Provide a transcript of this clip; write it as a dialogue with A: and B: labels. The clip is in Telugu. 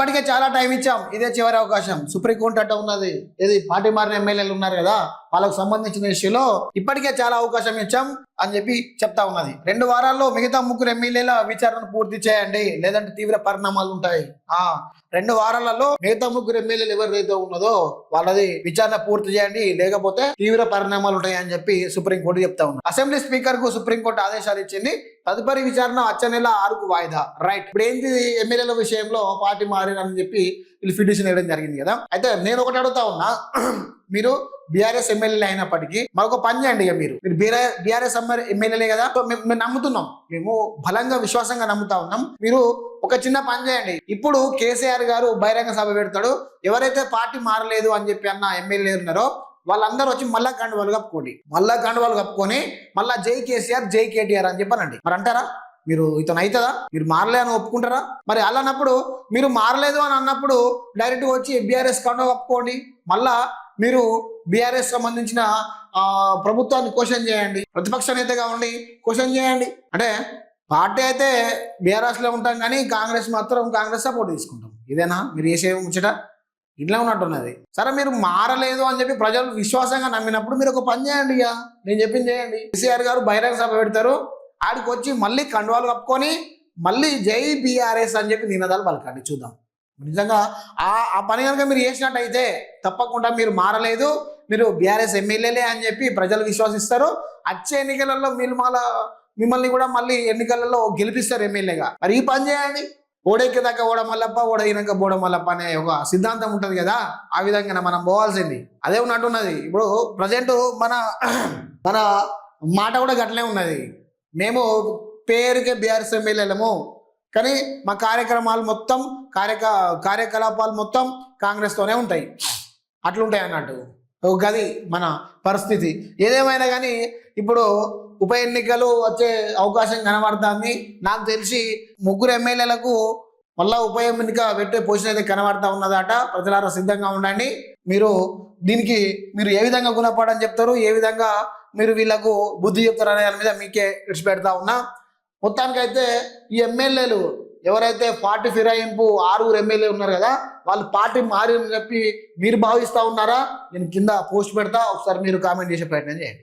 A: ఇప్పటికే చాలా టైం ఇచ్చాం. ఇదే చివరి అవకాశం. సుప్రీంకోర్టు అట్ట ఉన్నది. ఇది పార్టీ మారిన ఎమ్మెల్యేలు ఉన్నారు కదా. వాళ్ళకు సంబంధించిన విషయంలో ఇప్పటికే చాలా అవకాశం ఇచ్చాం అని చెప్పి చెప్తా ఉన్నది. రెండు వారాల్లో మిగతా ముగ్గురు ఎమ్మెల్యేల విచారణ పూర్తి చేయండి. లేదంటే తీవ్ర పరిణామాలు ఉంటాయి. ఆ రెండు వారాలలో మిగతా ముగ్గురు ఎమ్మెల్యేలు ఎవరిదైతే ఉన్నదో వాళ్ళది విచారణ పూర్తి చేయండి. లేకపోతే తీవ్ర పరిణామాలు ఉంటాయి అని చెప్పి సుప్రీంకోర్టు చెప్తా ఉన్నారు అసెంబ్లీ స్పీకర్కు సుప్రీంకోర్టు ఆదేశాలు ఇచ్చింది. తదుపరి విచారణ వచ్చే నెల ఆరుకు వాయిదా. రైట్. ఇప్పుడు ఏంటి ఎమ్మెల్యేల విషయంలో పార్టీ మారినని చెప్పి వీళ్ళు పిటిషన్ వేయడం జరిగింది కదా. అయితే నేను ఒకటి అడుగుతా ఉన్నా. మీరు బీఆర్ఎస్ ఎమ్మెల్యేలు అయినప్పటికీ మరొక పని చేయండి ఇక మీరు. మీరు బీఆర్ఎస్ ఎమ్మెల్యేలే కదా. మేము మేము నమ్ముతున్నాం. మేము బలంగా విశ్వాసంగా నమ్ముతా ఉన్నాం. మీరు ఒక చిన్న పని చేయండి. ఇప్పుడు కేసీఆర్ గారు బహిరంగ సభ పెడతాడు. ఎవరైతే పార్టీ మారలేదు అని చెప్పి అన్న ఎమ్మెల్యే ఉన్నారో వాళ్ళందరూ వచ్చి మళ్ళా కండువాలు కప్పుకోండి. మళ్ళా కండువాలు కప్పుకొని మళ్ళా జై కేసీఆర్ జై కేటీఆర్ అని చెప్పానండి. మరి అంటారా? మీరు ఇతను అవుతుందా? మీరు మారలే అని ఒప్పుకుంటారా? మరి అలా అన్నప్పుడు మీరు మారలేదు అని అన్నప్పుడు డైరెక్ట్గా వచ్చి బీఆర్ఎస్ కన్నా ఒప్పుకోండి. మళ్ళా మీరు బీఆర్ఎస్ సంబంధించిన ఆ, ప్రభుత్వాన్ని క్వశ్చన్ చేయండి. ప్రతిపక్ష నేతగా ఉండి క్వశ్చన్ చేయండి. అంటే పార్టీ అయితే బీఆర్ఎస్లో ఉంటాం కానీ కాంగ్రెస్ మాత్రం కాంగ్రెస్ సపోర్ట్ తీసుకుంటాం. ఇదేనా? మీరు చేసే ముచ్చట? ఇట్లా ఉన్నట్టున్నది. సరే మీరు మారలేదు అని చెప్పి ప్రజలు విశ్వాసంగా నమ్మినప్పుడు మీరు ఒక పని చేయండి ఇక. నేను చెప్పింది చేయండి. కేసీఆర్ గారు బహిరంగ సభ పెడతారు. ఆడికి వచ్చి మళ్ళీ కండువాలు కప్పుకొని మళ్ళీ జై బీఆర్ఎస్ అని చెప్పి నినాదాలు పలకండి. చూద్దాం. నిజంగా ఆ ఆ పని కనుక మీరు చేసినట్టయితే తప్పకుండా మీరు మారలేదు. మీరు బీఆర్ఎస్ ఎమ్మెల్యేలే అని చెప్పి ప్రజలు విశ్వసిస్తారు. వచ్చే ఎన్నికలలో మీరు మళ్ళా మిమ్మల్ని కూడా మళ్ళీ ఎన్నికలలో గెలిపిస్తారు ఎమ్మెల్యేగా. మరి ఈ పని చేయండి. ఓడెక్కి దాకా ఓడ మల్లప్ప ఓడైనాక బోడ మల్లప్ప అనే ఒక సిద్ధాంతం ఉంటుంది కదా. ఆ విధంగా మనం పోవాల్సింది. అదే ఉన్నట్టున్నది. ఇప్పుడు ప్రజెంట్ మన మన మాట కూడా గట్లే ఉన్నది. మేము పేరుకే బీఆర్ఎస్ ఎమ్మెల్యేలము కానీ మా కార్యక్రమాలు మొత్తం కార్యక కార్యకలాపాలు మొత్తం కాంగ్రెస్తోనే ఉంటాయి. అట్లుంటాయి అన్నట్టు. ఒక గది మన పరిస్థితి. ఏదేమైనా కానీ ఇప్పుడు ఉప ఎన్నికలు వచ్చే అవకాశం కనబడుతుంది. నాకు తెలిసి ముగ్గురు ఎమ్మెల్యేలకు మళ్ళా ఉప ఎన్నిక పెట్టే పొజిషన్ అయితే కనబడతా ఉన్నదట. ప్రజలారా సిద్ధంగా ఉండండి. మీరు దీనికి మీరు ఏ విధంగా గుణపడని చెప్తారు? ఏ విధంగా మీరు వీళ్ళకు బుద్ధి చెప్తారు అనే దాని మీద మీకే విడిచిపెడతా ఉన్నా. మొత్తానికైతే ఈ ఎమ్మెల్యేలు ఎవరైతే పార్టీ ఫిరాయింపు ఆరుగురు ఎమ్మెల్యే ఉన్నారు కదా వాళ్ళు పార్టీ మారి చెప్పి మీరు భావిస్తా ఉన్నారా? నేను కింద పోస్ట్ పెడతా ఒకసారి మీరు కామెంట్ చేసే ప్రయత్నం చేయండి.